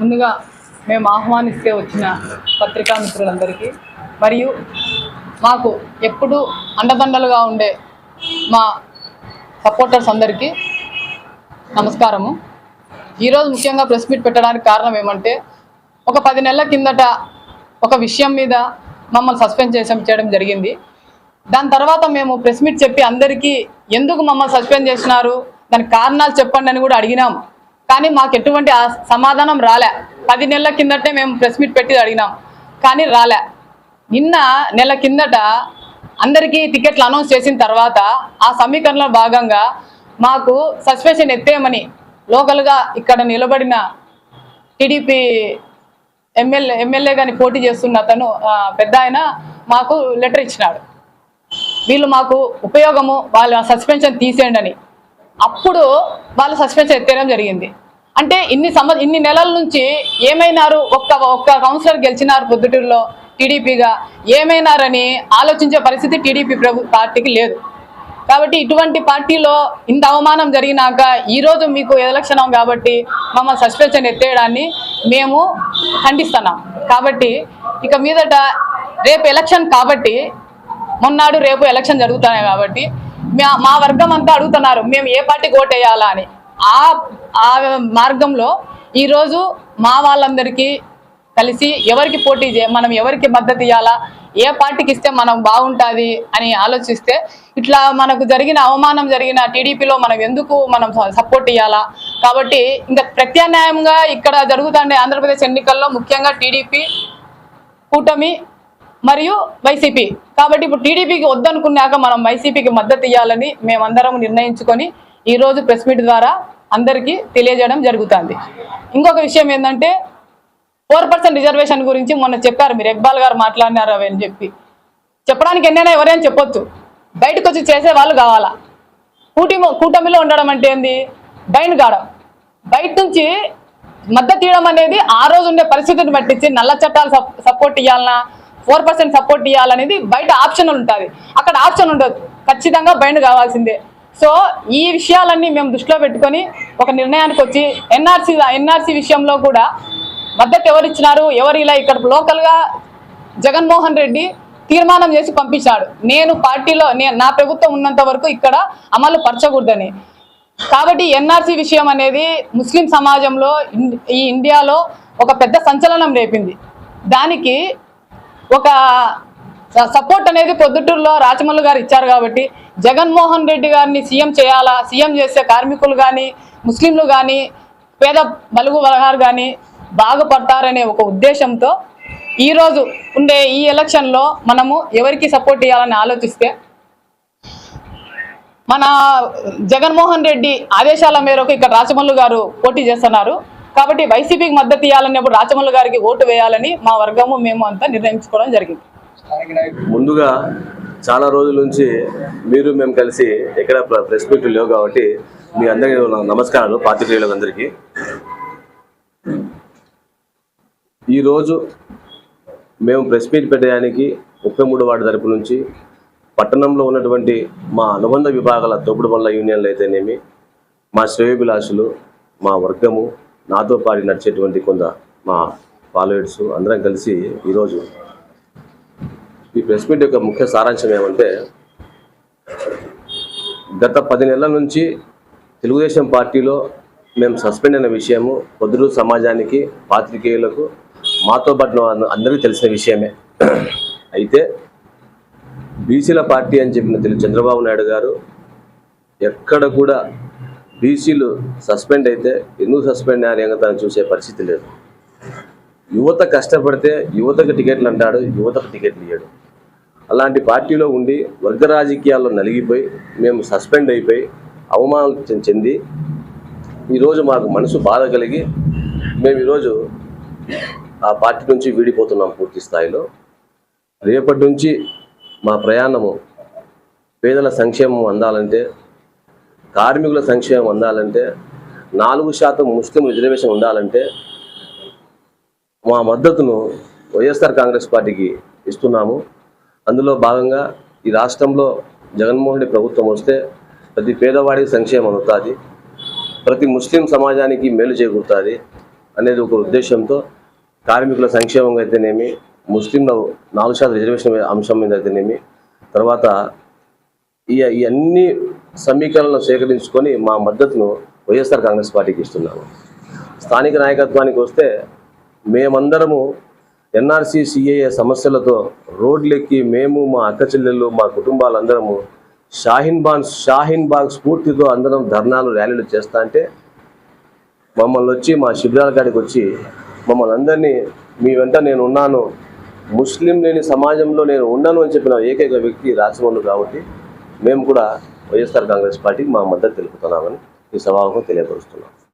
ముందుగా మేము ఆహ్వానిస్తే వచ్చిన పత్రికా మిత్రులందరికీ మరియు మాకు ఎప్పుడూ అండదండలుగా ఉండే మా సపోర్టర్స్ అందరికీ నమస్కారము. ఈరోజు ముఖ్యంగా ప్రెస్ మీట్ పెట్టడానికి కారణం ఏమంటే ఒక పది నెలల కిందట ఒక విషయం మీద మమ్మల్ని సస్పెండ్ చేసాం చేయడం జరిగింది. దాని తర్వాత మేము ప్రెస్ మీట్ చెప్పి అందరికీ ఎందుకు మమ్మల్ని సస్పెండ్ చేసినారు దానికి కారణాలు చెప్పండి అని కూడా అడిగినాం కానీ మాకు ఎటువంటి ఆ సమాధానం రాలే. పది నెలల కిందటే మేము ప్రెస్ మీట్ పెట్టి అడిగినాం. కానీ రాలే. నిన్న నెల కిందట అందరికీ టికెట్లు అనౌన్స్ చేసిన తర్వాత ఆ సమీకరణలో భాగంగా మాకు సస్పెన్షన్ ఎత్తేయమని లోకల్గా ఇక్కడ నిలబడిన టీడీపీ ఎమ్మెల్యే ఎమ్మెల్యే గాని పోటీ చేస్తున్న అతను పెద్ద ఆయన మాకు లెటర్ ఇచ్చినాడు. వీళ్ళు మాకు ఉపయోగము వాళ్ళ సస్పెన్షన్ తీసేయండి అని అప్పుడు వాళ్ళు సస్పెన్స్ ఎత్తేయడం జరిగింది. అంటే ఇన్ని సంవ ఇన్ని నెలల నుంచి ఏమైనారు? ఒక్క ఒక్క కౌన్సిలర్ గెలిచినారు పొద్దుటూరులో టీడీపీగా. ఏమైనారని ఆలోచించే పరిస్థితి టీడీపీ ప్రభు పార్టీకి లేదు. కాబట్టి ఇటువంటి పార్టీలో ఇంత అవమానం జరిగినాక ఈరోజు మీకు ఎలక్షన్ కాబట్టి మమ్మల్ని సస్పెన్షన్ ఎత్తేయడాన్ని మేము ఖండిస్తున్నాం. కాబట్టి ఇక మీదట రేపు ఎలక్షన్ కాబట్టి మొన్నాడు రేపు ఎలక్షన్ జరుగుతున్నాయి కాబట్టి మా మా వర్గం అంతా అడుగుతున్నారు మేము ఏ పార్టీకి ఓటేయాలా అని. ఆ ఆ మార్గంలో ఈరోజు మా వాళ్ళందరికీ కలిసి ఎవరికి పోటీ చే మనం ఎవరికి మద్దతు ఇవ్వాలా ఏ పార్టీకి ఇస్తే మనం బాగుంటుంది అని ఆలోచిస్తే ఇట్లా మనకు జరిగిన అవమానం జరిగిన టీడీపీలో మనం ఎందుకు మనం సపోర్ట్ ఇవ్వాలా కాబట్టి ఇంకా ప్రత్యామ్నాయంగా ఇక్కడ జరుగుతుండే ఆంధ్రప్రదేశ్ ఎన్నికల్లో ముఖ్యంగా టీడీపీ కూటమి మరియు వైసీపీ. కాబట్టి ఇప్పుడు టీడీపీకి వద్దనుకున్నాక మనం వైసీపీకి మద్దతు ఇవ్వాలని మేమందరం నిర్ణయించుకొని ఈరోజు ప్రెస్ మీట్ ద్వారా అందరికీ తెలియజేయడం జరుగుతుంది. ఇంకొక విషయం ఏంటంటే ఫోర్ పర్సెంట్ రిజర్వేషన్ గురించి మొన్న చెప్పారు మీరు ఇక్బాల్ గారు మాట్లాడినారు అవి అని చెప్పి. చెప్పడానికి ఎన్నైనా ఎవరైనా చెప్పొచ్చు. బయటకు వచ్చి చేసే వాళ్ళు కావాలా? కూటమి కూటమిలో ఉండడం అంటే ఏంది? బయట కావడం బయట నుంచి మద్దతు ఇవ్వడం అనేది ఆ రోజు ఉండే పరిస్థితిని బట్టించి నల్ల చట్టాలు సపోర్ట్ ఇవ్వాలన్నా ఫోర్ పర్సెంట్ సపోర్ట్ ఇవ్వాలనేది బయట ఆప్షన్ ఉంటుంది. అక్కడ ఆప్షన్ ఉండదు. ఖచ్చితంగా బయట కావాల్సిందే. సో ఈ విషయాలన్నీ మేము దృష్టిలో పెట్టుకొని ఒక నిర్ణయానికి వచ్చి ఎన్ఆర్సీ ఎన్ఆర్సీ విషయంలో కూడా మద్దతు ఎవరు ఇచ్చినారు ఎవరు ఇలా ఇక్కడ లోకల్గా జగన్మోహన్ రెడ్డి తీర్మానం చేసి పంపించాడు. నేను పార్టీలో నా ప్రభుత్వం ఉన్నంత వరకు ఇక్కడ అమలు పరచకూడదని. కాబట్టి ఎన్ఆర్సీ విషయం అనేది ముస్లిం సమాజంలో ఈ ఇండియాలో ఒక పెద్ద సంచలనం రేపింది. దానికి ఒక సపోర్ట్ అనేది పొద్దుటూరులో రాచమల్లు గారు ఇచ్చారు కాబట్టి జగన్మోహన్ రెడ్డి గారిని సీఎం చేయాలా? సీఎం చేసే కార్మికులు కానీ ముస్లింలు కానీ పేద బలుగు బలహారు కానీ బాగుపడతారనే ఒక ఉద్దేశంతో ఈరోజు ఉండే ఈ ఎలక్షన్లో మనము ఎవరికి సపోర్ట్ ఇవ్వాలని ఆలోచిస్తే మన జగన్మోహన్ రెడ్డి ఆదేశాల మేరకు ఇక్కడ రాచమల్లు గారు పోటీ చేస్తున్నారు. కాబట్టి వైసీపీకి మద్దతు ఇవ్వాలన్నప్పుడు రాచమల్లు గారికి ఓటు వేయాలని మా వర్గము మేము అంతా నిర్ణయించుకోవడం జరిగింది. ముందుగా చాలా రోజుల నుంచి మీరు మేము కలిసి ఎక్కడ ప్ర- ప్రెస్ మీట్లు లేవు కాబట్టి మీ అందరికీ నమస్కారాలు పాత్రికేయులకు అందరికీ. ఈరోజు మేము ప్రెస్ మీట్ పెట్టడానికి ముప్పై మూడు వార్డు తరపు నుంచి పట్టణంలో ఉన్నటువంటి మా అనుబంధ విభాగాల తోపుడు పనుల యూనియన్లు అయితేనేమి మా శ్రేయోభిలాషులు మా వర్గము నాతో పాటు నడిచేటువంటి కొంత మా ఫాలోవర్స్ అందరం కలిసి ఈరోజు ఈ ప్రెస్ మీట్ యొక్క ముఖ్య సారాంశం ఏమంటే గత పది నెలల నుంచి తెలుగుదేశం పార్టీలో మేము సస్పెండ్ అయిన విషయము పొద్దురు సమాజానికి పాత్రికేయులకు మాతో పట్టిన అందరికీ తెలిసిన విషయమే. అయితే బీసీల పార్టీ అని చెప్పిన తెలుగు చంద్రబాబు నాయుడు గారు ఎక్కడ కూడా బీసీలు సస్పెండ్ అయితే ఎందుకు సస్పెండ్ అని తను చూసే పరిస్థితి లేదు. యువత కష్టపడితే యువతకు టికెట్లు అంటాడు యువతకు టికెట్లు ఇయ్యడు. అలాంటి పార్టీలో ఉండి వర్గ రాజకీయాల్లో నలిగిపోయి మేము సస్పెండ్ అయిపోయి అవమానం చెంది ఈరోజు మాకు మనసు బాధ కలిగి మేము ఈరోజు ఆ పార్టీ నుంచి వీడిపోతున్నాం పూర్తి స్థాయిలో. రేపటి నుంచి మా ప్రయాణము పేదల సంక్షేమం అందాలంటే కార్మికుల సంక్షేమం అందాలంటే నాలుగు శాతం ముస్లిం రిజర్వేషన్ ఉండాలంటే మా మద్దతును వైఎస్ఆర్ కాంగ్రెస్ పార్టీకి ఇస్తున్నాము. అందులో భాగంగా ఈ రాష్ట్రంలో జగన్మోహన్ రెడ్డి ప్రభుత్వం వస్తే ప్రతి పేదవాడికి సంక్షేమం అవుతుంది ప్రతి ముస్లిం సమాజానికి మేలు చేకూరుతుంది అనేది ఒక ఉద్దేశంతో కార్మికుల సంక్షేమం అయితేనేమి ముస్లింల నాలుగు శాతం రిజర్వేషన్ అంశం మీద అయితేనేమి తర్వాత ఈ ఈ అన్ని సమీకరణలు సేకరించుకొని మా మద్దతును వైఎస్ఆర్ కాంగ్రెస్ పార్టీకి ఇస్తున్నాము. స్థానిక నాయకత్వానికి వస్తే మేమందరము ఎన్ఆర్సీ సిఏఏ సమస్యలతో రోడ్లెక్కి మేము మా అక్క చెల్లెళ్ళు మా కుటుంబాలందరము షాహీన్ బాగ్ షాహీన్ బాగ్ స్ఫూర్తితో అందరం ధర్నాలు ర్యాలీలు చేస్తా అంటే మమ్మల్ని వచ్చి మా శిబిరాల కాడికి వచ్చి మమ్మల్ని అందరినీ మీ వెంట నేను ఉన్నాను. ముస్లిం లేని సమాజంలో నేను ఉన్నాను అని చెప్పిన ఏకైక వ్యక్తి రాజమౌళి కాబట్టి మేము కూడా వైఎస్ఆర్ కాంగ్రెస్ పార్టీకి మా మద్దతు తెలుపుతున్నామని ఈ సభాముఖం తెలియపరుస్తున్నాం.